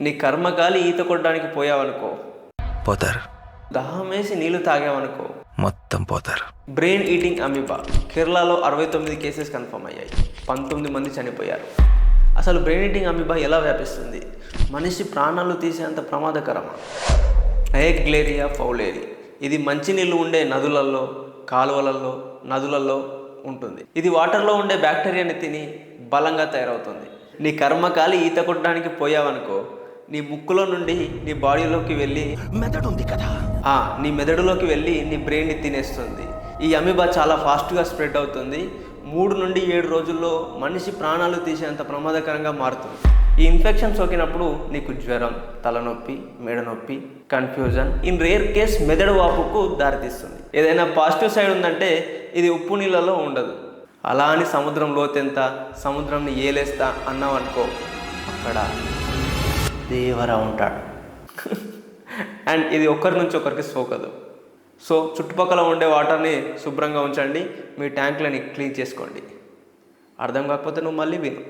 నీ కర్మకాలి ఈత కొట్టడానికి పోయావనుకో. పోతారు. దాహం వేసి నీళ్ళు తాగావనుకో. మొత్తం పోతారు. Brain eating amoeba. కేరళలో అరవై తొమ్మిది కేసెస్ కన్ఫర్మ్ అయ్యాయి. పంతొమ్మిది మంది చనిపోయారు. అసలు బ్రెయిన్ ఈటింగ్ అమీబా ఎలా వ్యాపిస్తుంది? మనిషి ప్రాణాలు తీసేంత ప్రమాదకరమా? నయగ్లేరియా ఫౌలేరి. ఇది మంచినీళ్ళు ఉండే నదులలో కాలువలలో నదులలో ఉంటుంది. ఇది వాటర్లో ఉండే బ్యాక్టీరియాని తిని బలంగా తయారవుతుంది. నీ కర్మకాలి ఈత కొట్టడానికి పోయావనుకో నీ ముక్కులో నుండి నీ బాడీలోకి వెళ్ళి మెదడు ఉంది కదా నీ మెదడులోకి వెళ్ళి నీ బ్రెయిన్ని తినేస్తుంది. ఈ అమీబా చాలా ఫాస్ట్గా స్ప్రెడ్ అవుతుంది. మూడు నుండి ఏడు రోజుల్లో మనిషి ప్రాణాలు తీసేంత ప్రమాదకరంగా మారుతుంది. ఈ ఇన్ఫెక్షన్ సోకినప్పుడు నీకు జ్వరం తలనొప్పి మెడ నొప్పి కన్ఫ్యూజన్ ఇన్ రేర్ కేస్ మెదడు వాపుకు దారితీస్తుంది. ఏదైనా పాజిటివ్ సైడ్ ఉందంటే ఇది ఉప్పు నీళ్ళలో ఉండదు. అలా అని సముద్రం లోతెంత సముద్రంని ఏలేస్తా అన్నావనుకో అక్కడ దేవరా ఉంటాడు. అండ్ ఇది ఒకరి నుంచి ఒకరికి సోకదు. సో చుట్టుపక్కల ఉండే వాటర్ని శుభ్రంగా ఉంచండి మీ ట్యాంక్లని క్లీన్ చేసుకోండి. అర్థం కాకపోతే నువ్వు మళ్ళీ విను.